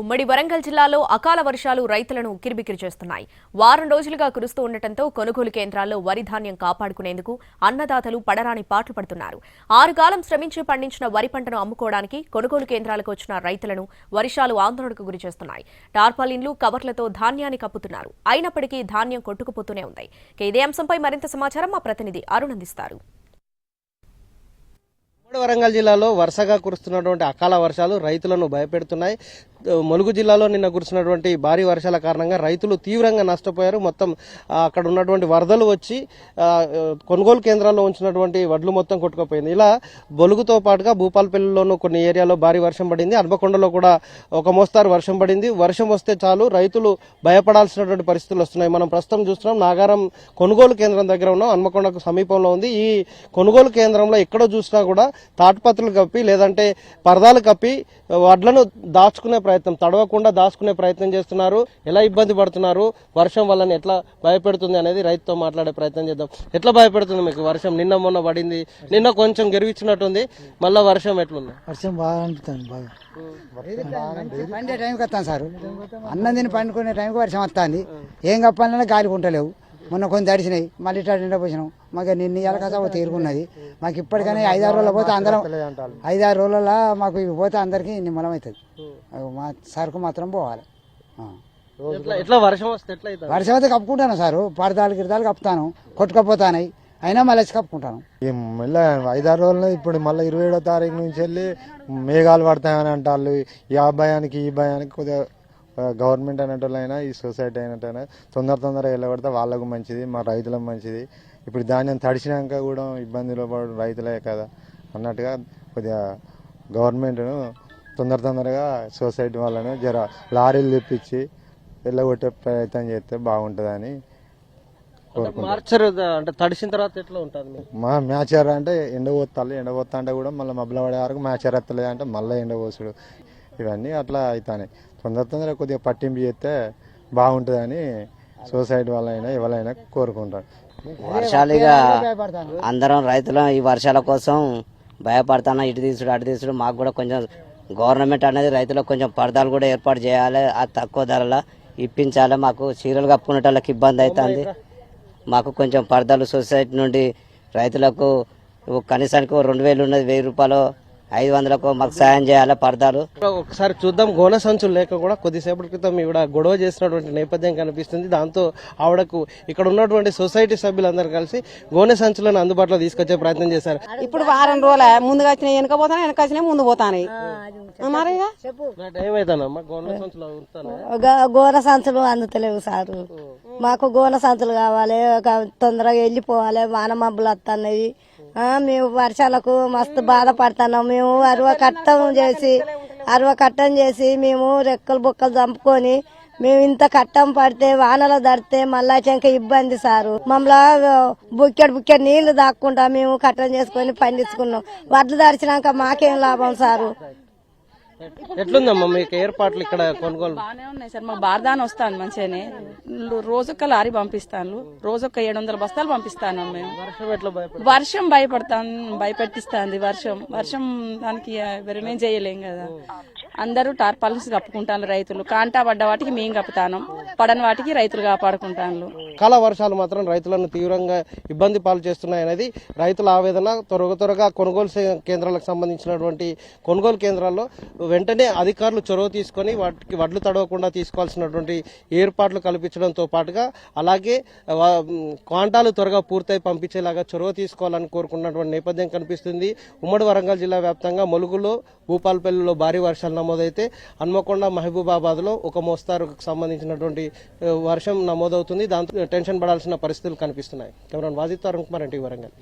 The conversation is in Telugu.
ఉమ్మడి వరంగల్ జిల్లాలో అకాల వర్షాలు రైతులను ఉక్కిరిబిక్కిరి చేస్తున్నాయి. వారం రోజులుగా కురుస్తూ ఉండటంతో కొనుగోలు కేంద్రాల్లో వరి ధాన్యం కాపాడుకునేందుకు అన్నదాతలు పడరాని పాట్లు పడుతున్నారు. ఆరుగాలం శ్రమించి పండించిన వరి పంటను అమ్ముకోవడానికి కొనుగోలు కేంద్రాలకు వచ్చిన రైతులను వర్షాలు ఆందోళనకు గురి చేస్తున్నాయి. టార్పాలిన్లు కవర్లతో ధాన్యాన్ని కప్పుతున్నారు. అయినప్పటికీ ధాన్యం కొట్టుకుపోతూనే ఉంది. ఇదే అంశంపై మరింత సమాచారం మా ప్రతినిధి అరుణ్ అందిస్తారు. వరంగల్ జిల్లాలో వరుసగా కురుస్తున్నటువంటి అకాల వర్షాలు రైతులను భయపెడుతున్నాయి. ములుగు జిల్లాలో నిన్న కురిసినటువంటి భారీ వర్షాల కారణంగా రైతులు తీవ్రంగా నష్టపోయారు. మొత్తం అక్కడ ఉన్నటువంటి వరదలు వచ్చి కొనుగోలు కేంద్రాల్లో ఉంచినటువంటి వడ్లు మొత్తం కొట్టుకుపోయింది. ఇలా బొలుగుతో పాటుగా భూపాలపల్లిలోనూ కొన్ని ఏరియాలో భారీ వర్షం పడింది. అనబకొండలో కూడా ఒక మోస్తారు వర్షం పడింది. వర్షం వస్తే చాలు రైతులు భయపడాల్సినటువంటి పరిస్థితులు వస్తున్నాయి. మనం ప్రస్తుతం చూస్తున్నాం నాగారం కొనుగోలు కేంద్రం దగ్గర ఉన్నాం. హన్మకొండకు సమీపంలో ఉంది. ఈ కొనుగోలు కేంద్రంలో ఎక్కడో చూసినా కూడా తాటుపత్రులు కప్పి లేదంటే పరదాలు కప్పి వడ్లను దాచుకునే ప్రయత్నం తడవకుండా దాచుకునే ప్రయత్నం చేస్తున్నారు. ఎలా ఇబ్బంది పడుతున్నారు? వర్షం వల్ల ఎట్లా భయపెడుతుంది అనేది రైతుతో మాట్లాడే ప్రయత్నం చేద్దాం. ఎట్లా భయపెడుతుంది మీకు వర్షం? నిన్న మొన్న పడింది. నిన్న కొంచెం గెరివిచ్చినట్టుంది మళ్ళా వర్షం ఎట్లుంది? వర్షం బాగా అనిపిస్తుంది బాగా. పండే టైంకి వస్తాను సార్. అన్నం తిని పండుకునే టైంకి వర్షం వస్తుంది. ఏం కప్పాలన్నా గాలి కుంటలేవు మొన్న కొన్ని తడిచినాయి మళ్ళీ ఇట్లా నిండా పోసినాం. మాకు నిన్న ఇవాళ కదా తీరుకున్నది. మాకు ఇప్పటికైనా ఐదారు రోజులు పోతే అందరం ఐదారు రోజులలో మాకు ఇవి పోతే అందరికీ నిమ్మలం అవుతుంది మా సరుకు మాత్రం పోవాలి. వర్షం వస్తే ఎట్లా అవుతుంది? వర్షం అయితే కప్పుకుంటాను సారు. పడదాలు గిరదాలు కప్పుతాను. కొట్టుకపోతానాయి. అయినా మళ్ళీ వచ్చి కప్పుకుంటాను. ఈ మళ్ళీ ఐదారు రోజులు ఇప్పుడు మళ్ళీ ఇరవై ఏడో తారీఖు నుంచి వెళ్ళి మేఘాలు పడతాయని అంటారు ఈ ఆ భయానికి ఈ భయానికి కొద్దిగా గవర్నమెంట్ అనేటోళ్ళైనా ఈ సొసైటీ అయినట్టయినా తొందర తొందరగా వెళ్ళబడితే వాళ్ళకు మంచిది మా రైతులకు మంచిది. ఇప్పుడు ధాన్యం తడిచినాక కూడా ఇబ్బందిలో పడు రైతులే కదా అన్నట్టుగా కొద్దిగా గవర్నమెంట్ను తొందర తొందరగా సొసైటీ వాళ్ళను జర లారీలు తెప్పించి వెళ్ళగొట్టే ప్రయత్నం చేస్తే బాగుంటుందని మార్చర్ అంటే తడిసిన తర్వాత ఎట్లా ఉంటుంది మా మ్యాచర్ అంటే ఎండ పోతాలి ఎండ పోతా అంటే కూడా మళ్ళీ మబ్బుల పడే వరకు మ్యాచర్ ఎత్తలేదు అంటే మళ్ళీ ఎండ పోసుడు. ఇవన్నీ అట్లా అవుతాయి తొందర తొందరగా కొద్దిగా పట్టింపు చేస్తే బాగుంటుందని సొసైటీ వాళ్ళైనా ఎవరైనా కోరుకుంటారు. వర్షాలుగా అందరం రైతులు ఈ వర్షాల కోసం భయపడుతున్నా ఇటు తీసుడు అటు తీసుడు మాకు కూడా కొంచెం గవర్నమెంట్ అనేది రైతులకు కొంచెం పరదాలు కూడా ఏర్పాటు చేయాలి ఆ తక్కువ ధరలో ఇప్పించాలి మాకు చీరలు కప్పుకునే వాళ్ళకి ఇబ్బంది అవుతుంది మాకు కొంచెం పరదాలు సొసైటీ నుండి రైతులకు కనీసానికి రెండు వేలు ఉన్నది వెయ్యి రూపాయలు ఐదు వందలకు మాకు సాయం చేయాలి పరదాలు ఒకసారి చూద్దాం. గోనె సంచులు లేక కూడా కొద్దిసేపటి క్రితం ఈవిడ గొడవ చేసినటువంటి నేపథ్యం కనిపిస్తుంది. దాంతో ఆవిడకు ఇక్కడ ఉన్నటువంటి సొసైటీ సభ్యులందరూ కలిసి గోనె సంచులను అందుబాటులో తీసుకొచ్చే ప్రయత్నం చేశారు. ఇప్పుడు వారం రోజుల ముందుగా వచ్చిన వెనక పోతాను వెనక వచ్చిన ముందు పోతాను? మరి గోనె సంచులు అందుతలేవు సారు. మాకు గోన సంచులు కావాలి ఒక తొందరగా వెళ్ళిపోవాలి వాన మబ్బులు వస్తున్నాయి మేము వర్షాలకు మస్తు బాధపడుతున్నాం. మేము అరవ కట్టం చేసి అరవ కట్టం చేసి మేము రెక్కలు బుక్కలు చంపుకొని మేము ఇంత కట్టం పడితే వానలో దడితే మళ్ళా ఇంకా ఇబ్బంది సారు. మమ్మల్ని బుక్కెడు బుక్కెడు నీళ్ళు దాక్కుంటా మేము కట్టం చేసుకొని పండించుకున్నాం. వడ్లు దడిచినాక మాకేం లాభం సారు? ఎట్లుందమ్మా మీకు ఏర్పాట్లు ఇక్కడ కొనుగోలు బాగానే ఉన్నాయి సార్. మాకు బార్దాన్ వస్తాను మంచిగానే. రోజొక్క లారీ పంపిస్తాను రోజొక్క ఏడు వందల బస్తాలు పంపిస్తాను మేము. వర్షం ఎట్లా భయపడ వర్షం భయపడతాను భయపెట్టిస్తాంది వర్షం. వర్షం దానికి ఎవరేమేం చేయలేం కదా. అందరూ టార్పాలిన్స్ కప్పుకుంటాను రైతులు. కాంటా పడ్డ వాటికి మేము కప్పుతాను. పడని వాటికి రైతులు కాపాడుకుంటాను కాల వర్షాలు మాత్రం రైతులను తీవ్రంగా ఇబ్బంది పాలు చేస్తున్నాయనేది రైతుల ఆవేదన. త్వరగా త్వరగా కొనుగోలు కేంద్రాలకు సంబంధించినటువంటి కొనుగోలు కేంద్రాల్లో వెంటనే అధికారులు చొరవ తీసుకొని వాటికి వడ్లు తడవకుండా తీసుకోవాల్సినటువంటి ఏర్పాట్లు కల్పించడంతో పాటుగా అలాగే క్వాంటాలు త్వరగా పూర్తయి పంపించేలాగా చొరవ తీసుకోవాలని కోరుకున్నటువంటి నేపథ్యం కనిపిస్తుంది. ఉమ్మడి వరంగల్ జిల్లా వ్యాప్తంగా ములుగులో భూపాలపల్లిలో భారీ వర్షాలు నమోదైతే హన్మకొండ మహబూబాబాద్లో ఒక మోస్తారుకు సంబంధించినటువంటి వర్షం నమోదవుతుంది. దాంతో టెన్షన్ పడాల్సిన పరిస్థితులు కనిపిస్తున్నాయి. Cameraman Wajid Arun Kumar NT Warangal.